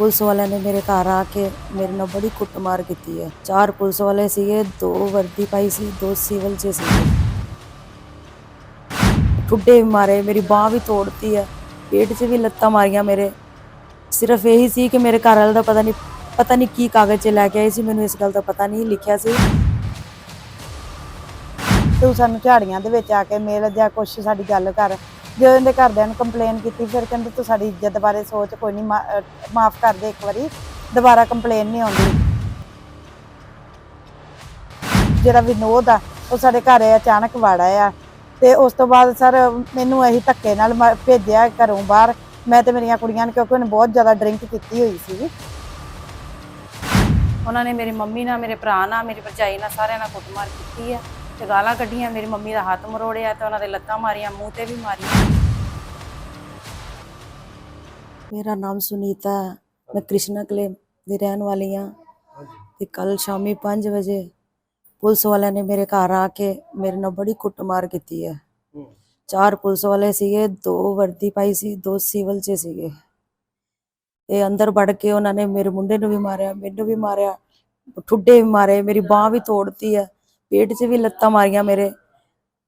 Police ਵਾਲਿਆਂ ਨੇ ਮੇਰੇ ਘਰ ਆ ਕੇ ਮੇਰੇ ਨਾਲ ਬੜੀ ਕੁੱਟਮਾਰ ਕੀਤੀ ਹੈ। ਚਾਰ ਪੁਲਿਸ ਵਾਲੇ ਸੀਗੇ, ਦੋ ਵਰਦੀ ਪਾਈ ਸੀ, ਦੋ ਸਿਵਲ 'ਚ ਸੀਗੇ ਠੁੱਡੇ ਵੀ ਮਾਰੇ, ਮੇਰੀ ਬਾਹ ਵੀ ਤੋੜਤੀ ਹੈ। ਪੇਟ 'ਚ ਵੀ ਲੱਤਾਂ ਮਾਰੀਆਂ ਮੇਰੇ। ਸਿਰਫ ਇਹੀ ਸੀ ਕਿ ਮੇਰੇ ਘਰ ਵਾਲੇ ਦਾ ਪਤਾ ਨਹੀਂ ਪਤਾ ਨਹੀਂ ਕੀ ਕਾਗਜ਼ 'ਚ ਲੈ ਕੇ ਆਏ ਸੀ, ਮੈਨੂੰ ਇਸ ਗੱਲ ਦਾ ਪਤਾ ਨਹੀਂ, ਲਿਖਿਆ ਸੀ। ਤੂੰ ਸਾਨੂੰ ਝਾੜੀਆਂ ਦੇ ਵਿੱਚ ਆ ਕੇ ਮੇਲ ਜਾਂ ਕੁਛ ਸਾਡੀ ਗੱਲ ਕਰ। ਜਦੋਂ ਇਹਦੇ ਘਰਦਿਆਂ ਨੂੰ ਕੰਪਲੇਨ ਕੀਤੀ, ਫਿਰ ਕਹਿੰਦੇ ਤੂੰ ਸਾਡੀ ਇੱਜ਼ਤ ਬਾਰੇ ਸੋਚ, ਕੋਈ ਨਹੀਂ ਮਾਫ ਕਰ ਦੇ ਇੱਕ ਵਾਰੀ। ਦੁਬਾਰਾ ਕੰਪਲੇਨ ਨਹੀਂ ਆਉਂਦੀ। ਜਿਹੜਾ ਵਿਨੋਦ ਆ, ਉਹ ਸਾਡੇ ਘਰ ਅਚਾਨਕ ਵੜ ਆਇਆ। ਤੇ ਉਸ ਤੋਂ ਬਾਅਦ ਸਰ, ਮੈਨੂੰ ਇਹੀ ਧੱਕੇ ਨਾਲ ਮ- ਭੇਜਿਆ ਘਰੋਂ ਬਾਹਰ। ਮੈਂ ਤੇ ਮੇਰੀਆਂ ਕੁੜੀਆਂ ਨੇ, ਕਿਉਂਕਿ ਉਹਨੇ ਬਹੁਤ ਜ਼ਿਆਦਾ ਡਰਿੰਕ ਕੀਤੀ ਹੋਈ ਸੀ। ਉਹਨਾਂ ਨੇ ਮੇਰੀ ਮੰਮੀ ਨਾਲ, ਮੇਰੇ ਭਰਾ ਨਾਲ, ਮੇਰੀ ਭਰਜਾਈ ਨਾਲ ਸਾਰਿਆਂ ਨਾਲ ਕੁੱਟਮਾਰ ਕੀਤੀ ਹੈ ਤੇ ਗਾਲਾਂ ਕੱਢੀਆਂ, ਮੇਰੀ ਮੰਮੀ ਦਾ ਹੱਥ ਮਰੋੜਿਆ ਤੇ ਉਹਨਾਂ ਦੇ ਲੱਤਾਂ ਮਾਰੀਆਂ, ਮੂੰਹ ਤੇ ਵੀ ਮਾਰੀਆਂ। ਮੇਰਾ ਨਾਮ ਸੁਨੀਤਾ ਹੈ। ਮੈਂ ਕ੍ਰਿਸ਼ਨਾ ਕਲੇ ਦੀ ਰਹਿਣ ਵਾਲੀ ਹਾਂ। ਤੇ ਕੱਲ ਸ਼ਾਮੀ 5 ਵਜੇ ਪੁਲਿਸ ਵਾਲਿਆਂ ਨੇ ਮੇਰੇ ਘਰ ਆ ਕੇ ਮੇਰੇ ਨਾਲ ਬੜੀ ਕੁੱਟਮਾਰ ਕੀਤੀ ਹੈ। ਚਾਰ ਪੁਲਿਸ ਵਾਲੇ ਸੀਗੇ, ਦੋ ਵਰਦੀ ਪਾਈ ਸੀ, ਦੋ ਸਿਵਲ 'ਚ ਸੀਗੇ। ਤੇ ਅੰਦਰ ਵੜ ਕੇ ਉਹਨਾਂ ਨੇ ਮੇਰੇ ਮੁੰਡੇ ਨੂੰ ਵੀ ਮਾਰਿਆ, ਮੈਨੂੰ ਵੀ ਮਾਰਿਆ, ਠੁੱਡੇ ਵੀ ਮਾਰੇ, ਮੇਰੀ ਬਾਹ ਵੀ ਤੋੜਤੀ ਹੈ। ਪੇਟ 'ਚ ਵੀ ਲੱਤਾਂ ਮਾਰੀਆਂ ਮੇਰੇ।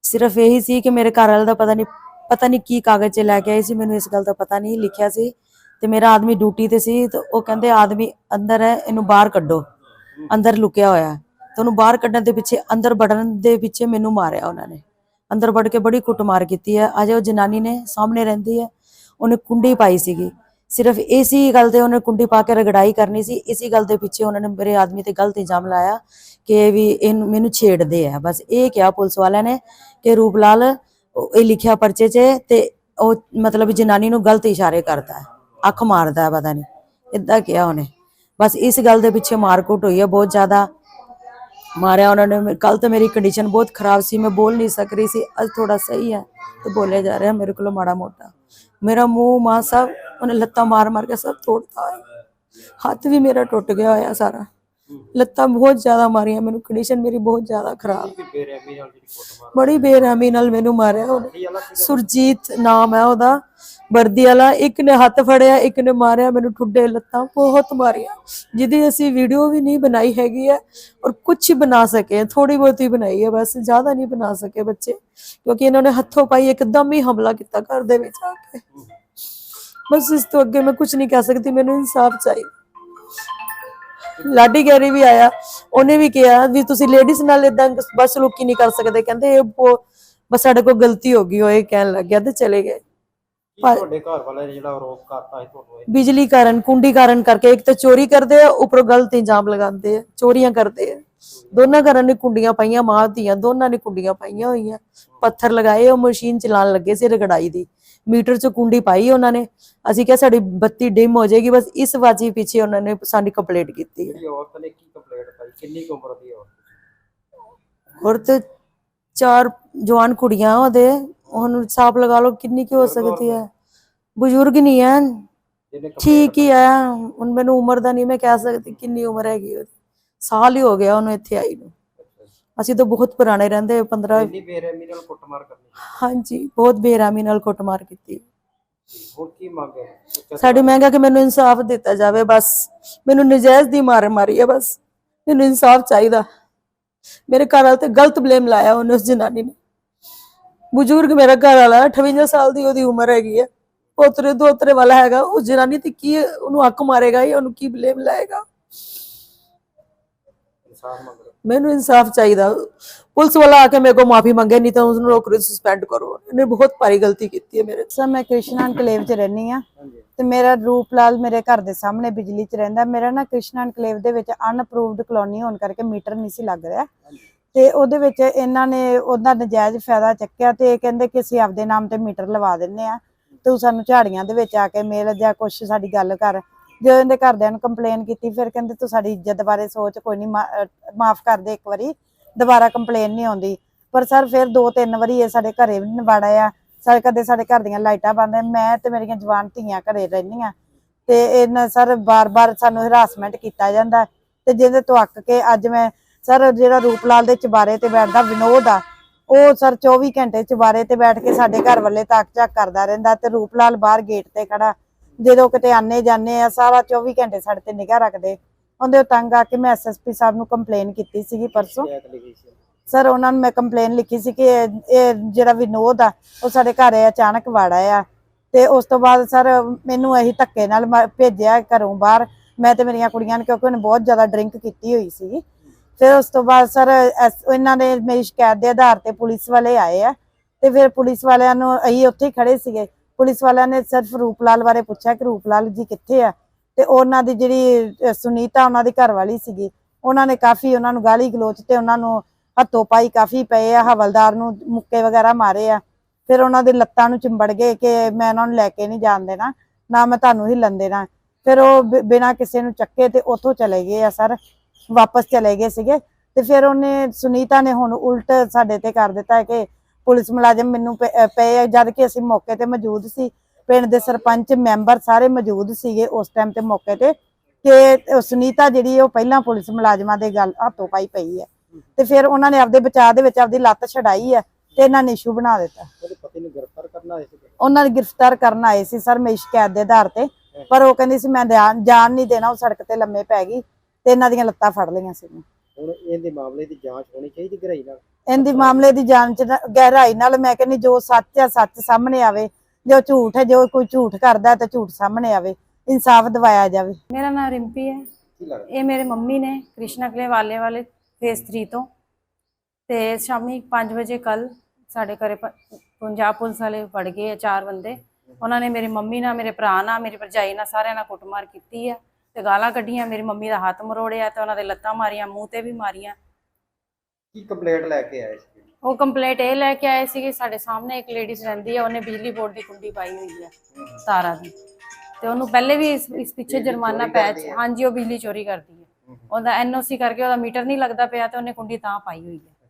ਸਿਰਫ ਇਹੀ ਸੀ ਕਿ ਮੇਰੇ ਘਰ ਵਾਲੇ ਦਾ ਪਤਾ ਨਹੀਂ ਪਤਾ ਨਹੀਂ ਕੀ ਕਾਗਜ਼ 'ਚ ਲੈ ਕੇ ਆਏ ਸੀ, ਮੈਨੂੰ ਇਸ ਗੱਲ ਦਾ ਪਤਾ ਨਹੀਂ ਲਿਖਿਆ ਸੀ। ਤੇ ਮੇਰਾ ਆਦਮੀ ਡਿਊਟੀ ਤੇ ਸੀ ਤੇ ਉਹ ਕਹਿੰਦੇ, ਆਦਮੀ ਅੰਦਰ ਹੈ, ਇਹਨੂੰ ਬਾਹਰ ਕੱਢੋ। ਅੰਦਰ ਲੁਕਿਆ ਹੋਇਆ ਹੈ। ਤੇ ਉਹਨੂੰ ਬਾਹਰ ਕੱਢਣ ਦੇ ਪਿੱਛੇ, ਅੰਦਰ ਵੜਨ ਦੇ ਪਿੱਛੇ ਮੈਨੂੰ ਮਾਰਿਆ ਉਹਨਾਂ ਨੇ। ਅੰਦਰ ਵੜ ਕੇ ਬੜੀ ਕੁੱਟਮਾਰ ਕੀਤੀ ਹੈ। ਅਜੇ ਉਹ ਜਨਾਨੀ ਨੇ ਸਾਹਮਣੇ ਰਹਿੰਦੀ ਹੈ। ਉਹਨੇ ਕੁੰਡੀ ਪਾਈ ਸੀਗੀ। ਸਿਰਫ ਇਸੀ ਗੱਲ ਤੇ ਉਹਨੇ ਕੁੰਡੀ ਪਾ ਕੇ ਰਗੜਾਈ ਕਰਨੀ ਸੀ, ਇਸੀ ਗੱਲ ਦੇ ਪਿੱਛੇ ਉਹਨਾਂ ਨੇ ਮੇਰੇ ਆਦਮੀ ਤੇ ਗਲਤ ਇਲਜ਼ਾਮ ਲਾਇਆ ਕਿ ਵੀ ਇਹਨੂੰ ਮੈਨੂੰ ਛੇੜਦੇ ਆ। ਬਸ ਇਹ ਕਿਹਾ ਪੁਲਿਸ ਵਾਲਿਆਂ ਨੇ ਕਿ ਰੂਪ ਇਹ ਲਿਖਿਆ ਪਰਚੇ 'ਚ ਤੇ ਉਹ ਮਤਲਬ ਜਨਾਨੀ ਨੂੰ ਗਲਤ ਇਸ਼ਾਰੇ ਕਰਦਾ ਅੱਖ ਮਾਰਦਾ ਹੈ, ਪਤਾ ਨਹੀਂ ਇਦਾਂ ਕਿਹਾ ਉਹਨੇ। ਬਸ ਇਸ ਗੱਲ ਦੇ ਪਿੱਛੇ ਮਾਰਕੁੱਟ ਹੋਈ ਹੈ, ਬਹੁਤ ਜ਼ਿਆਦਾ ਮਾਰਿਆ ਉਹਨਾਂ ਨੇ। ਕੱਲ ਤਾਂ ਮੇਰੀ ਕੰਡੀਸ਼ਨ ਬਹੁਤ ਖਰਾਬ ਸੀ, ਮੈਂ ਬੋਲ ਨਹੀਂ ਸਕ ਰਹੀ ਸੀ, ਅੱਜ ਥੋੜਾ ਸਹੀ ਹੈ ਤੇ ਬੋਲਿਆ ਜਾ ਰਿਹਾ ਮੇਰੇ ਕੋਲ ਮਾੜਾ ਮੋਟਾ। ਮੇਰਾ ਮੂੰਹ ਮਾਂ ਸਭ ਉਹਨੇ ਲੱਤਾਂ ਮਾਰ ਮਾਰ ਕੇ ਸਭ ਤੋੜਤਾ। ਹੱਥ ਵੀ ਮੇਰਾ ਟੁੱਟ ਗਿਆ ਹੋਇਆ ਸਾਰਾ। ਲੱਤਾਂ ਬਹੁਤ ਜ਼ਿਆਦਾ ਮਾਰੀਆਂ ਮੈਨੂੰ ਕੰਡੀਸ਼ਨ ਮੇਰੀ ਬਹੁਤ ਜ਼ਿਆਦਾ ਖਰਾਬ। ਬੜੀ ਬੇਰਹਿਮੀ ਨਾਲ ਮੈਨੂੰ ਮਾਰਿਆ ਉਹਨੇ। ਸੁਰਜੀਤ ਨਾਮ ਹੈ ਉਹਦਾ। ਵਰਦੀ ਵਾਲਾ ਇੱਕ ਨੇ ਹੱਥ ਫੜਿਆ ਇੱਕ ਨੇ ਮਾਰਿਆ ਮੈਨੂੰ ਠੁੱਡੇ ਲੱਤਾਂ ਬਹੁਤ ਮਾਰੀਆਂ। ਜਿਹਦੀ ਅਸੀਂ ਵੀਡੀਓ ਵੀ ਨਹੀਂ ਬਣਾਈ ਹੈਗੀ ਹੈ ਔਰ ਕੁਝ ਬਣਾ ਸਕੇ ਥੋੜੀ ਬਹੁਤੀ ਬਣਾਈ ਹੈ ਬਸ ਜ਼ਿਆਦਾ ਨਹੀਂ ਬਣਾ ਸਕੇ ਬੱਚੇ। ਕਿਉਂਕਿ ਇਹਨਾਂ ਨੇ ਹੱਥੋਂ ਪਾਈ ਇੱਕਦਮ ਹੀ ਹਮਲਾ ਕੀਤਾ ਘਰ ਦੇ ਵਿੱਚ ਆ ਕੇ। ਬਸ ਇਸ ਤੋਂ ਅੱਗੇ ਮੈਂ ਕੁਝ ਨਹੀਂ ਕਹਿ ਸਕਦੀ, ਮੈਨੂੰ ਇਨਸਾਫ ਚਾਹੀਦਾ। ਲਾਡੀ ਗੈਰੀ ਵੀ ਆਇਆ, ਉਹਨੇ ਵੀ ਕਿਹਾ ਵੀ ਤੁਸੀਂ ਲੇਡੀਜ਼ ਨਾਲ ਇਦਾਂ ਬਸ ਲੋਕੀ ਨਹੀਂ ਕਰ ਸਕਦੇ, ਕਹਿੰਦੇ ਇਹ ਬਸ ਸਾਡੇ ਕੋਲ ਗਲਤੀ ਹੋ ਗਈ, ਉਹ ਇਹ ਕਹਿਣ ਲੱਗ ਗਿਆ ਤੇ ਚਲੇ ਗਏ। ਕੀ ਤੁਹਾਡੇ ਘਰ ਵਾਲੇ ਨੇ ਜਿਹੜਾ ਆਰੋਪ ਕਰਤਾ ਹੈ ਤੁਹਾਨੂੰ ਇਹ? ਬਿਜਲੀ ਕਾਰਨ ਕੁੰਡੀ ਕਾਰਨ ਕਰਕੇ ਇੱਕ ਤਾਂ ਚੋਰੀ ਕਰਦੇ ਆ ਉੱਪਰੋਂ ਗਲਤ ਇਲਜ਼ਾਮ ਲਗਾਉਂਦੇ ਆ ਚੋਰੀਆਂ ਕਰਦੇ ਆ। ਦੋਨਾਂ ਘਰਾਂ ਨੇ ਕੁੰਡੀਆਂ ਪਾਈਆਂ ਮਾਂ ਧੀਆਂ ਦੋਨਾਂ ਨੇ ਕੁੰਡੀਆਂ ਪਾਈਆਂ ਹੋਈਆਂ। ਪੱਥਰ ਲਗਾਏ ਉਹ ਮਸ਼ੀਨ ਚਲਾਉਣ ਲੱਗੇ ਸੀ ਰਗੜਾਈ ਦੀ। ਮੀਟਰ 'ਚ ਕੁੰਡੀ ਪਾਈ ਉਹਨਾਂ ਨੇ। ਅਸੀਂ ਕਿਹਾ ਸਾਡੀ ਬੱਤੀ ਡਿਮ ਹੋ ਜਾਏਗੀ ਬਸ ਇਸ ਵਾਜੀ ਪਿੱਛੇ ਉਹਨਾਂ ਨੇ ਸਾਡੀ ਕੰਪਲੇਂਟ ਕੀਤੀ ਹੈ। ਜਿਹੜੀ ਔਰਤ ਨੇ ਕੀ ਕੰਪਲੇਂਟ ਪਾਈ? ਕਿੰਨੀ ਕੁ ਉਮਰ ਦੀ ਔਰਤ? ਹੋਰ ਤੇ ਚਾਰ ਜਵਾਨ ਕੁੜੀਆਂ ਉਹਦੇ ਹੁਣ ਹਿਸਾਬ ਲਗਾ ਲਓ ਕਿੰਨੀ ਕੀ ਹੋ ਸਕਦੀ ਹੈ। ਬਜ਼ੁਰਗ ਨਹੀਂ ਹੈ। ਠੀਕ ਹੀ ਹੈ। ਹੁਣ ਮੈਨੂੰ ਉਮਰ ਦਾ ਨਹੀਂ ਮੈਂ ਕਹਿ ਸਕਦੀ ਕਿੰਨੀ ਉਮਰ ਹੈਗੀ ਉਹਦੀ। ਸਾਲ ਹੀ ਹੋ ਗਿਆ ਉਹਨੂੰ ਇੱਥੇ ਆਈ ਨੂੰ। ਅਸੀਂ ਤਾਂ ਬਹੁਤ ਪੁਰਾਣੇ ਰਹਿੰਦੇ 15 ਇੰਨੀ ਬੇਰਹਿਮੀ ਨਾਲ ਕੁੱਟਮਾਰ ਕਰਨੀ ਹਾਂਜੀ ਬਹੁਤ ਬੇਰਾਮੀ ਨਾਲ ਕੁੱਟਮਾਰ ਕੀਤੀ। ਕੀ ਮੰਗ ਹੈ? ਸਾਡੀ ਮੈਂ ਕਿਹਾ ਕਿ ਮੈਨੂੰ ਇਨਸਾਫ ਦਿੱਤਾ ਜਾਵੇ ਬਸ। ਮੈਨੂੰ ਨਜਾਇਜ਼ ਦੀ ਮਾਰ ਮਾਰੀ ਹੈ ਬਸ। ਮੈਨੂੰ ਇਨਸਾਫ ਚਾਹੀਦਾ। ਮੇਰੇ ਘਰ ਵਾਲੇ ਤੇ ਗਲਤ ਬਲੇਮ ਲਾਇਆ ਉਹਨੇ ਉਸ ਜਨਾਨੀ ਨੇ। ਬਜ਼ੁਰਗ ਮੇਰਾ ਘਰ ਵਾਲਾ 58 ਸਾਲ ਦੀ ਉਹਦੀ ਉਮਰ ਹੈਗੀ ਹੈ ਪੋਤਰੇ ਦੋਤਰੇ ਵਾਲਾ ਹੈਗਾ ਉਹ ਜਨਾਨੀ ਤੇ ਕੀ ਉਹਨੂੰ ਹੱਕ ਮਾਰੇਗਾ ਜਾਂ ਉਹਨੂੰ ਕੀ ਬਲੇਮ ਲਾਏਗਾ? ਮੈਨੂੰ ਇਨਸਾਫ ਚਾਹੀਦਾ। ਪੁਲਿਸ ਵਾਲਾ ਆ ਕੇ ਮੇਰੇ ਕੋਲ ਮਾਫੀ ਮੰਗੇ ਨਹੀਂ ਤਾਂ ਉਸ ਨੂੰ ਨੌਕਰੀ ਸਸਪੈਂਡ ਕਰੋ। ਇਹਨੇ ਬਹੁਤ ਭਾਰੀ ਗਲਤੀ ਕੀਤੀ ਹੈ ਮੇਰੇ ਸਰ ਮੈਂ ਕ੍ਰਿਸ਼ਨਾ ਐਨਕਲੇਵ 'ਚ ਰਹਿੰਦੀ ਆ ਤੇ ਮੇਰਾ ਰੂਪ ਲਾਲ ਮੇਰੇ ਘਰ ਦੇ ਸਾਹਮਣੇ ਬਿਜਲੀ 'ਚ ਰਹਿੰਦਾ। ਮੇਰਾ ਨਾ ਕ੍ਰਿਸ਼ਨਾ ਐਨਕਲੇਵ ਦੇ ਵਿੱਚ ਅਨਅਪਰੂਵਡ ਕਲੋਨੀ ਹੋਣ ਕਰਕੇ ਮੀਟਰ ਨਹੀਂ ਸੀ ਲੱਗ ਰਿਹਾ। ਤੇ ਉਹਦੇ ਵਿੱਚ ਇਹਨਾਂ ਨੇ ਉਹਦਾ ਨਜਾਇਜ਼ ਫਾਇਦਾ ਚੱਕਿਆ ਤੇ ਇਹ ਕਹਿੰਦੇ ਕਿ ਅਸੀਂ ਆਪਦੇ ਨਾਮ ਤੇ ਮੀਟਰ ਲਵਾ ਦਿੰਨੇ ਆ ਤੂੰ ਸਾਨੂੰ ਝਾੜੀਆਂ ਦੇ ਵਿੱਚ ਆ ਕੇ ਮਿਲ ਜਾਂ ਕੁਛ ਸਾਡੀ ਗੱਲ ਕਰ। ਜਦੋਂ ਇਹਦੇ ਘਰਦਿਆਂ ਨੂੰ ਕੰਪਲੇਨ ਕੀਤੀ, ਫਿਰ ਕਹਿੰਦੇ ਤੂੰ ਸਾਡੀ ਇੱਜ਼ਤ ਬਾਰੇ ਸੋਚ, ਕੋਈ ਨਹੀਂ ਮਾਫ ਕਰ ਦੇ ਇੱਕ ਵਾਰੀ। ਦੁਬਾਰਾ ਕੰਪਲੇਨ ਨਹੀਂ ਆਉਂਦੀ। ਪਰ ਸਰ, ਫਿਰ ਦੋ ਤਿੰਨ ਵਾਰੀ ਇਹ ਸਾਡੇ ਘਰੇ ਵੀ ਨਵਾੜਾ ਆ। ਸਾਡੇ ਕਦੇ ਸਾਡੇ ਘਰ ਦੀਆਂ ਲਾਈਟਾਂ ਬੰਦ ਮੈਂ ਤੇ ਮੇਰੀਆਂ ਜਵਾਨ ਧੀਆਂ ਘਰੇ ਰਹਿੰਦੀਆਂ ਤੇ ਇਹਨਾਂ ਸਰ, ਬਾਰ-ਬਾਰ ਸਾਨੂੰ ਹਰਾਸਮੈਂਟ ਕੀਤਾ ਜਾਂਦਾ। ਤੇ ਜਿਹਦੇ ਤੋਂ ਅੱਕ ਕੇ ਅੱਜ ਮੈਂ ਸਰ ਜਿਹੜਾ ਰੂਪਲਾਲ ਦੇ ਚਬਾਰੇ ਤੇ ਬੈਠਦਾ ਵਿਨੋਦ ਆ ਉਹ ਸਰ 24 ਘੰਟੇ ਚਬਾਰੇ ਤੇ ਬੈਠ ਕੇ ਸਾਡੇ ਘਰ ਵੱਲੇ ਤੱਕ ਝਾਕ ਕਰਦਾ ਰਹਿੰਦਾ ਤੇ ਰੂਪਲਾਲ ਬਾਹਰ ਗੇਟ ਤੇ ਖੜਾ। ਜਦੋਂ ਕਿਤੇ ਆਨੇ ਜਾਂਦੇ ਆ ਸਾਰਾ 24 ਘੰਟੇ ਸਾਡੇ ਤੇ ਨਿਗਾਹ ਰੱਖਦੇ। ਉਹਦੇ ਤੰਗ ਆ ਕੇ ਮੈਂ ਐਸਐਸਪੀ ਸਾਹਿਬ ਨੂੰ ਕੰਪਲੇਨ ਕੀਤੀ ਸੀਗੀ ਪਰਸੋਂ। ਸਰ ਉਹਨਾਂ ਨੂੰ ਮੈਂ ਕੰਪਲੇਨ ਲਿਖੀ ਸੀ ਕਿ ਇਹ ਜਿਹੜਾ ਵਿਨੋਦ ਆ ਉਹ ਸਾਡੇ ਘਰ ਅਚਾਨਕ ਵਾੜਾ ਆ ਤੇ ਉਸ ਤੋਂ ਬਾਅਦ ਸਰ ਮੈਨੂੰ ਇਹੀ ਧੱਕੇ ਨਾਲ ਭੇਜਿਆ ਘਰੋਂ ਬਾਹਰ। ਮੈਂ ਤੇ ਮੇਰੀਆਂ ਕੁੜੀਆਂ ਨੇ ਕਿਉਂਕਿ ਉਹਨੇ ਬਹੁਤ ਜ਼ਿਆਦਾ ਡਰਿੰਕ ਕੀਤੀ ਹੋਈ ਸੀ ਫਿਰ ਉਸ ਤੋਂ ਬਾਅਦ ਸਰ ਇਹਨਾਂ ਨੇ ਮੇਰੀ ਸ਼ਿਕਾਇਤ ਦੇ ਆਧਾਰ ਤੇ ਪੁਲਿਸ ਵਾਲੇ ਆਏ ਆ ਤੇ ਫਿਰ ਪੁਲਿਸ ਵਾਲਿਆਂ ਨੂੰ ਅਸੀਂ ਉੱਥੇ ਖੜੇ ਸੀਗੇ। ਪੁਲਿਸ ਵਾਲਿਆਂ ਨੇ ਸਿਰਫ ਰੂਪਲਾਲ ਬਾਰੇ ਪੁੱਛਿਆ ਕਿ ਰੂਪਲਾਲ ਜੀ ਕਿੱਥੇ ਆ? ਤੇ ਉਹਨਾਂ ਦੀ ਜਿਹੜੀ ਸੁਨੀਤਾ ਉਹਨਾਂ ਦੀ ਘਰ ਵਾਲੀ ਸੀਗੀ, ਉਹਨਾਂ ਨੇ ਕਾਫੀ ਉਹਨਾਂ ਨੂੰ ਗਾਲੀ ਗਲੋਚ ਤੇ ਉਹਨਾਂ ਨੂੰ ਹੱਥੋਂ ਪਾਈ ਕਾਫੀ ਪਏ ਆ, ਹਵਲਦਾਰ ਨੂੰ ਮੁੱਕੇ ਵਗੈਰਾ ਮਾਰੇ ਆ। ਫਿਰ ਉਹਨਾਂ ਦੇ ਲੱਤਾਂ ਨੂੰ ਚਿੰਬੜ ਗਏ ਕਿ ਮੈਂ ਉਹਨਾਂ ਨੂੰ ਲੈ ਕੇ ਨਹੀਂ ਜਾਣ ਦੇਣਾ, ਨਾ ਮੈਂ ਤੁਹਾਨੂੰ ਹੀ ਹਿੱਲਣ ਨਾ ਫਿਰ ਉਹ ਬਿ- ਬਿਨਾਂ ਕਿਸੇ ਨੂੰ ਚੱਕੇ ਤੇ ਉੱਥੋਂ ਚਲੇ ਗਏ ਆ ਸਰ। ਵਾਪਸ ਚਲੇ ਗਏ ਸੀਗੇ ਤੇ ਫਿਰ ਉਹਨੇ ਸੁਨੀਤਾ ਨੇ ਹੁਣ ਉਲਟ ਸਾਡੇ ਤੇ ਕਰ ਦਿੱਤਾ ਕਿ ਪੁਲਿਸ ਮੁਲਾਜ਼ਮ ਮੈਨੂੰ ਪਏ ਜਦ ਕਿ ਅਸੀਂ ਮੌਕੇ ਤੇ ਮੌਜੂਦ ਸੀ। ਪਿੰਡ ਦੇ ਸਰਪੰਚ ਮੈਂਬਰ ਸਾਰੇ ਮੌਜੂਦ ਸੀਗੇ ਉਸ ਟਾਈਮ ਤੇ ਮੌਕੇ ਤੇ ਕਿ ਸੁਨੀਤਾ ਜਿਹੜੀ ਉਹ ਪਹਿਲਾਂ ਪੁਲਿਸ ਮੁਲਾਜ਼ਮਾਂ ਦੇ ਗੱਲ ਹੱਥੋਂ ਪਾਈ ਪਈ ਹੈ ਤੇ ਫਿਰ ਉਹਨਾਂ ਨੇ ਆਪਦੇ ਬਚਾਅ ਦੇ ਵਿੱਚ ਆਪਦੀ ਲੱਤ ਛਡਾਈ ਹੈ ਤੇ ਇਹਨਾਂ ਨੇ ਇਸ਼ੂ ਬਣਾ ਦਿੱਤਾ। ਉਹਨਾਂ ਨੇ ਗ੍ਰਿਫਤਾਰ ਕਰਨ ਆਏ ਸੀ ਸਰ ਮੇਰੀ ਸ਼ਿਕਾਇਤ ਦੇ ਆਧਾਰ ਤੇ। ਪਰ ਉਹ ਕਹਿੰਦੀ ਸੀ ਮੈਂ ਜਾਨ ਨਹੀਂ ਦੇਣਾ ਉਹ ਸੜਕ ਤੇ ਲੰਮੇ ਪੈ ਗਈ। ਤੇ ਇਹਨਾਂ ਦੀਆਂ ਲੱਤਾਂ ਫੜ ਲਈਆਂ ਸੀ ਹੁਣ ਇਹਦੇ ਮਾਮਲੇ ਦੀ ਜਾਂਚ ਹੋਣੀ ਚਾਹੀਦੀ ਗਹਿਰਾਈ ਨਾਲ? ਇਹਦੀ ਮਾਮਲੇ ਦੀ ਜਾਂਚ ਗਹਿਰਾਈ ਨਾਲ ਮੈਂ ਕਹਿੰਦੀ ਜੋ ਸੱਚ ਹੈ ਸੱਚ ਸਾਹਮਣੇ ਆਵੇ। ਜੋ ਝੂਠ ਹੈ ਜੋ ਕੋਈ ਝੂਠ ਕਰਦਾ ਤਾਂ ਝੂਠ ਸਾਹਮਣੇ ਆਵੇ। ਇਨਸਾਫ ਦਿਵਾਇਆ ਜਾਵੇ। ਮੇਰਾ ਨਾਮ ਰਿੰਪੀ ਹੈ। ਕੀ ਲੱਗਦਾ? ਇਹ ਮੇਰੇ ਮੰਮੀ ਨੇ ਕ੍ਰਿਸ਼ਨਾ ਕਲੇ ਵਾਲੇ ਵਾਲੇ ਫੇਸ 3 ਤੋਂ। ਤੇ ਸ਼ਾਮੀ 5 ਵਜੇ ਕੱਲ ਸਾਡੇ ਘਰੇ ਪੰਜਾਬ ਪੁਲਿਸ ਵਾਲੇ ਵੜ ਗਏ ਆ ਚਾਰ ਬੰਦੇ। ਉਹਨਾਂ ਨੇ ਮੇਰੀ ਮੰਮੀ ਨਾਲ ਮੇਰੇ ਭਰਾ ਨਾਲ ਮੇਰੀ ਭਰਜਾਈ ਨਾਲ ਸਾਰਿਆਂ ਨਾਲ ਕੁੱਟਮਾਰ ਕੀਤੀ ਹੈ ਤੇ ਗਾਲਾਂ ਕੱਢੀਆਂ ਮੇਰੀ ਮੰਮੀ ਦਾ ਹੱਥ ਮਰੋੜਿਆ ਤੇ ਉਹਨਾਂ ਦੇ ਲੱਤਾਂ ਮਾਰੀਆਂ ਮੂੰਹ ਤੇ ਵੀ ਮਾਰੀਆਂ। ਕੀ ਕੰਪਲੇਂਟ ਲੈ ਕੇ ਆਏ ਸੀ? ਉਹ ਕੰਪਲੇਂਟ ਇਹ ਲੈ ਕੇ ਆਏ ਸੀ ਕਿ ਸਾਡੇ ਸਾਹਮਣੇ ਇੱਕ ਲੇਡੀਜ਼ ਰਹਿੰਦੀ ਹੈ ਉਹਨੇ ਬਿਜਲੀ ਬੋਰਡ ਦੀ ਕੁੰਡੀ ਪਾਈ ਹੋਈ ਹੈ ਤਾਰਾਂ ਦੀ। ਤੇ ਉਹਨੂੰ ਪਹਿਲੇ ਵੀ ਇਸ ਇਸ ਪਿੱਛੇ ਜੁਰਮਾਨਾ ਪੈ। ਹਾਂਜੀ ਉਹ ਬਿਜਲੀ ਚੋਰੀ ਕਰਦੀ ਹੈ ਉਹਦਾ ਐਨਓਸੀ ਕਰਕੇ ਉਹਦਾ ਮੀਟਰ ਨਹੀਂ ਲੱਗਦਾ ਪਿਆ ਤੇ ਉਹਨੇ ਕੁੰਡੀ ਤਾਂ ਪਾਈ ਹੋਈ ਹੈ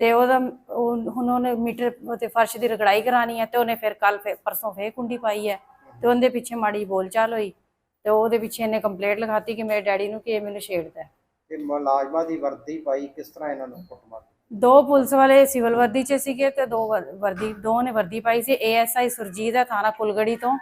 ਤੇ ਉਹਦਾ ਉਹ ਹੁਣ ਉਹਨੇ ਮੀਟਰ ਤੇ ਫਰਸ਼ ਦੀ ਰਗੜਾਈ ਕਰਾਣੀ ਹੈ ਤੇ ਉਹਨੇ ਫਿਰ ਕੱਲ ਪਰਸੋਂ ਫੇਰ ਕੁੰਡੀ ਪਾਈ ਹੈ ਤੇ ਉਹਦੇ ਪਿੱਛੇ ਮਾੜੀ ਬੋਲਚਾਲ ਹੋਈ। ਤੇ ਉਹਦੇ ਪਿੱਛੇ ਇਹਨੇ ਕੰਪਲੇਂਟ ਲਿਖਾਤੀ ਕਿ ਮੇਰੇ ਡੈਡੀ ਨੂੰ ਕਿ ਇਹ ਮੈਨੂੰ ਛੇੜਦਾ ਹੈ। ਕਿ ਮੁਲਾਜ਼ਮਾਂ ਦੀ ਵਰਦੀ ਪਾਈ ਕਿਸ ਤਰ੍ਹਾਂ ਇਹਨਾਂ ਨੂੰ ਕੁੱਟਮਾਰ ਦੋ ਪੁਲਿਸ ਵਾਲੇ ਸਿਵਲ ਵਰਦੀ 'ਚ ਸੀਗੇ ਤੇ ਦੋ ਵਰ- ਵਰਦੀ ਦੋ ਨੇ ਵਰਦੀ ਪਾਈ ਸੀ। ਏਐਸਆਈ ਸੁਰਜੀਤ ਹੈ ਥਾਣਾ ਕੁਲਗੜੀ ਤੋਂ।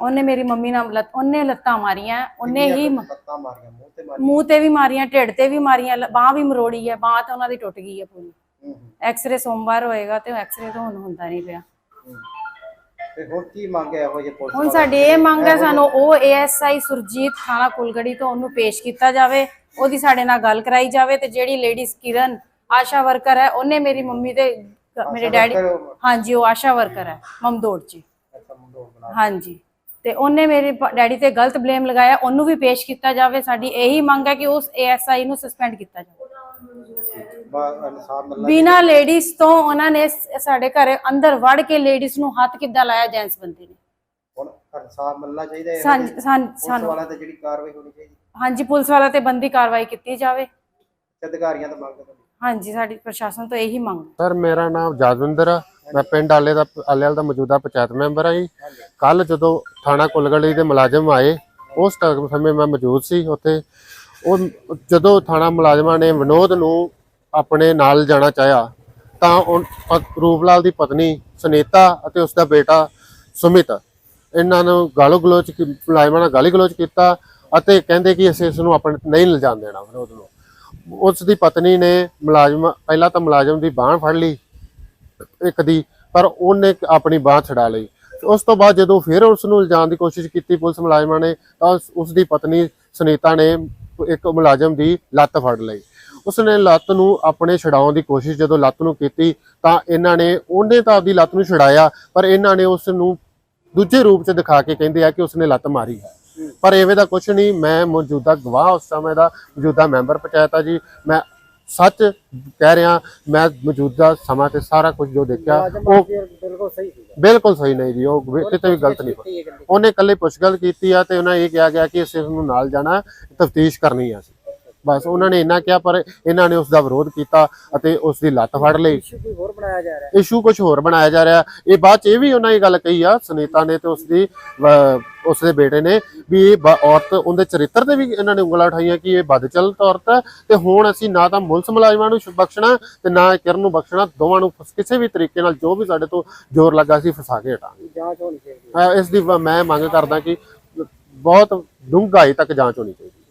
ਉਹਨੇ ਮੇਰੀ ਮੰਮੀ ਨਾਲ ਲੱਤ ਉਹਨੇ ਲੱਤਾਂ ਮਾਰੀਆਂ ਉਹਨੇ ਹੀ ਕਿੰਨੀਆਂ ਮ- ਲੱਤਾਂ ਮਾਰੀਆਂ? ਮੂੰਹ ਤੇ ਮਾਰੀਆਂ? ਮੂੰਹ ਤੇ ਵੀ ਮਾਰੀਆਂ ਢਿੱਡ ਤੇ ਵੀ ਮਾਰੀਆਂ ਬਾਹ ਵੀ ਮਰੋੜੀ ਹੈ ਬਾਹ ਤੇ ਉਹਨਾਂ ਦੀ ਟੁੱਟ ਗਈ ਹੈ ਪੂਰੀ। ਹੂੰ, ਹੂੰ, ਐਕਸ-ਰੇ ਸੋਮਵਾਰ ਹੋਏਗਾ ਤੇ ਐਕਸ-ਰੇ ਤਾਂ ਹੁਣ ਹੁੰਦਾ ਨਹੀਂ ਪਿਆ। ਹੂੰ। ਤੇ ਹੁਣ ਕੀ ਮੰਗਿਆ ਇਹੋ ਜਿਹੇ ਪੁਲਿਸ ਹੁਣ ਵਾਲਿਆਂ ਸਾਡੀ ਇਹ ਮੰਗ ਹੈ ਸਾਨੂੰ ਉਹ ਏਐਸਆਈ ਸੁਰਜੀਤ ਥਾਣਾ ਕੁਲਗੜੀ ਤੋਂ ਉਹਨੂੰ ਪੇਸ਼ ਕੀਤਾ ਜਾਵੇ ਉਹਦੀ ਸਾਡੇ ਨਾਲ ਗੱਲ ਕਰਾਈ ਜਾਵੇ ਤੇ ਜਿਹੜੀ ਲੇਡੀਜ਼ ਕਿਰਨ ਆਸ਼ਾ ਵਰਕਰ ਹੈ ਉਹਨੇ ਮੇਰੀ ਮੰਮੀ ਤੇ ਮੇਰੇ ਡੈਡੀ ਹਾਂਜੀ ਉਹ ਆਸ਼ਾ ਵਰਕਰ ਹੈ ਮਮਦੋੜ ਬਣਾ ਹਾਂਜੀ ਤੇ ਉਹਨੇ ਮੇਰੇ ਡੈਡੀ ਤੇ ਗਲਤ ਬਲੇਮ ਲਗਾਇਆ ਉਹਨੂੰ ਵੀ ਪੇਸ਼ ਕੀਤਾ ਜਾਵੇ ਸਾਡੀ ਇਹੀ ਮੰਗ ਹੈ ਕਿ ਉਸ ਏਐਸਆਈ ਨੂੰ ਸਸਪੈਂਡ ਕੀਤਾ ਜਾਵੇ। ਬਿਨਾ ਲੇਡੀਜ਼ ਤੋਂ ਉਹਨਾਂ ਨੇ ਸਾਡੇ ਘਰੇ ਅੰਦਰ ਵੜ ਕੇ ਲੇਡੀਜ਼ ਨੂੰ ਹੱਥ ਕਿੱਦਾਂ ਲਾਇਆ ਜੈਂਟਸ ਬੰਦੇ ਨੇ? ਹੁਣ ਇਨਸਾਫ ਮਿਲਣਾ ਚਾਹੀਦਾ ਹੈ ਸਾਨ- ਸਾਨ- ਪੁਲਿਸ ਸਾਨੂੰ ਵਾਲਿਆਂ ਤੇ ਜਿਹੜੀ ਕਾਰਵਾਈ ਹੋਣੀ ਚਾਹੀਦੀ। ਹਾਂਜੀ ਪੁਲਿਸ ਵਾਲਾ ਤੇ ਬੰਦੀ ਕਾਰਵਾਈ ਕੀਤੀ ਜਾਵੇ। ਅਧਿਕਾਰੀਆਂ ਤੋਂ ਮੰਗ ਹਾਂਜੀ ਸਾਡੀ ਪ੍ਰਸ਼ਾਸਨ ਤੋਂ ਇਹੀ ਮੰਗ। ਸਰ ਮੇਰਾ ਨਾਮ ਜਾਦਵਿੰਦਰ ਆ। ਮੈਂ ਪਿੰਡ ਆਲੇ ਦਾ ਆਲੇਵਾਲ ਦਾ ਮੌਜੂਦਾ ਪੰਚਾਇਤ ਮੈਂਬਰ ਆ ਜੀ। ਕੱਲ ਜਦੋਂ ਥਾਣਾ ਕੁਲਗੜੀ ਦੇ ਮੁਲਾਜ਼ਮ ਆਏ ਉਸ ਟਾਈਮ ਸਮੇਂ ਮੈਂ ਮੌਜੂਦ ਸੀ ਉੱਥੇ। ਉਹ ਜਦੋਂ ਥਾਣਾ ਮੁਲਾਜ਼ਮਾਂ ਨੇ ਵਿਨੋਦ ਨੂੰ ਆਪਣੇ ਨਾਲ ਜਾਣਾ ਚਾਹਿਆ, ਤਾਂ ਉਹ ਰੂਪਲਾਲ ਦੀ ਪਤਨੀ ਸੁਨੀਤਾ ਅਤੇ ਉਸ ਦਾ ਬੇਟਾ ਸੁਮਿਤ, ਇਹਨਾਂ ਨੂੰ ਗਾਲੋ ਗਲੋਚ ਮੁਲਾਜ਼ਮਾਂ ਨਾਲ ਗਾਲੀ ਗਲੋਚ ਕੀਤਾ ਅਤੇ ਕਹਿੰਦੇ ਕਿ ਅਸੀਂ ਇਸ ਨੂੰ ਆਪਣੇ ਨਹੀਂ ਲਿਜਾਣ ਦੇਣਾ ਵਿਨੋਦ ਨੂੰ। ਉਸ ਦੀ ਪਤਨੀ ਨੇ ਮੁਲਾਜ਼ਮ, ਪਹਿਲਾਂ ਤਾਂ ਮੁਲਾਜ਼ਮ ਦੀ ਬਾਹ ਫੜ ਲਈ ਇੱਕ ਦੀ, ਪਰ ਉਹਨੇ ਆਪਣੀ ਬਾਹ ਛਡਾ ਲਈ। ਉਸ ਤੋਂ ਬਾਅਦ ਜਦੋਂ ਫਿਰ ਉਸ ਨੂੰ ਇਲਜ਼ਾਮ ਦੀ ਕੋਸ਼ਿਸ਼ ਕੀਤੀ ਪੁਲਿਸ ਮੁਲਾਜ਼ਮਾਂ ਨੇ, ਤਾਂ ਉਸ- ਉਸ ਦੀ ਪਤਨੀ ਸੁਨੀਤਾ ਨੇ ਇੱਕ ਮੁਲਾਜ਼ਮ ਦੀ ਲੱਤ ਫੜ ਲਈ। ਉਸਨੇ ਲੱਤ ਨੂੰ ਆਪਣੇ ਛਡਾਉਣ ਦੀ ਕੋਸ਼ਿਸ਼ ਜਦੋਂ ਲੱਤ ਨੂੰ ਕੀਤੀ ਤਾਂ ਇਹਨਾਂ ਨੇ ਉਹਨੇ ਤਾਂ ਆਪਦੀ ਲੱਤ ਨੂੰ ਛਡਾਇਆ, ਪਰ ਇਹਨਾਂ ਨੇ ਉਸ ਨੂੰ ਦੂਜੇ ਰੂਪ 'ਚ ਦਿਖਾ ਕੇ ਕਹਿੰਦੇ ਆ ਕਿ ਉਸਨੇ ਲੱਤ ਮਾਰੀ ਹੈ। ਪਰ ਐਵੇਂ ਦਾ ਕੁਝ ਨਹੀਂ, ਮੈਂ ਮੌਜੂਦਾ ਗਵਾਹ ਉਸ ਸਮੇਂ ਦਾ, ਮੌਜੂਦਾ ਮੈਂਬਰ ਪੰਚਾਇਤ ਆ ਜੀ, ਮੈਂ ਸੱਚ ਕਹਿ ਰਿਹਾ ਮੈਂ ਮੌਜੂਦਾ ਸਮਾਂ ਤੇ ਸਾਰਾ ਕੁਝ ਜੋ ਦੇਖਿਆ ਉਹ ਬਿਲਕੁਲ ਸਹੀ ਸੀ ਬਿਲਕੁਲ ਸਹੀ ਨਹੀਂ ਜੀ ਉਹ ਕਿਤੇ ਵੀ ਗਲਤ ਨਹੀਂ ਉਹਨੇ ਇਕੱਲੇ ਪੁੱਛਗਲ ਕੀਤੀ ਆ ਤੇ ਉਹਨਾਂ ਇਹ ਕਿਹਾ ਗਿਆ ਕਿ ਅਸੀਂ ਇਸ ਨੂੰ ਨਾਲ ਜਾਣਾ ਤਫਤੀਸ਼ ਕਰਨੀ ਆ ਅਸੀਂ। ਬਸ ਉਹਨਾਂ ਨੇ ਇੰਨਾ ਕਿਹਾ ਪਰ ਇਹਨਾਂ ਨੇ ਉਸ ਦਾ ਵਿਰੋਧ ਕੀਤਾ ਅਤੇ ਉਸ ਦੀ ਲੱਤ ਫੜ ਲਈ। ਇਸ਼ੂ ਕੋਈ ਹੋਰ ਬਣਾਇਆ ਜਾ ਰਿਹਾ? ਇਸ਼ੂ ਕੁਝ ਹੋਰ ਬਣਾਇਆ ਜਾ ਰਿਹਾ। ਇਹ ਬਾਅਦ ਚ ਇਹ ਵੀ ਉਹਨਾਂ ਨੇ ਗੱਲ ਕਹੀ ਆ ਸੁਨੀਤਾ ਨੇ ਤੇ ਉਸ ਦੀ ਉਸ ਦੇ ਬੇਟੇ ਨੇ ਵੀ ਇਹ ਔਰਤ ਉਹਦੇ ਚਰਿੱਤਰ ਤੇ ਵੀ ਇਹਨਾਂ ਨੇ ਉਂਗਲਾਂ ਉਠਾਈਆਂ ਕਿ ਇਹ ਬਦਚਲਤ ਔਰਤ ਹੈ ਤੇ ਹੁਣ ਅਸੀਂ ਨਾ ਤਾਂ ਮੁਲਸ ਮੁਲਾਜ਼ਮਾਂ ਨੂੰ ਬਖਸ਼ਣਾ ਤੇ ਨਾ ਇਹ ਕਿਰਨ ਨੂੰ ਬਖਸ਼ਣਾ ਦੋਵਾਂ ਨੂੰ ਕਿਸੇ ਵੀ ਤਰੀਕੇ ਨਾਲ ਜੋ ਵੀ ਸਾਡੇ ਤੋਂ ਜ਼ੋਰ ਲੱਗਾ ਸੀ ਫਸਾ ਕੇ ਹਟਾਂਗੇ। ਜਾਂਚ ਹੋਣੀ ਚਾਹੀਦੀ ਹੈ? ਅਹ ਇਸ ਦੀ ਮੈਂ ਮੰਗ ਕਰਦਾ ਕਿ ਬਹੁਤ ਡੂੰਘਾਈ ਤੱਕ ਜਾਂਚ ਹੋਣੀ ਚਾਹੀਦੀ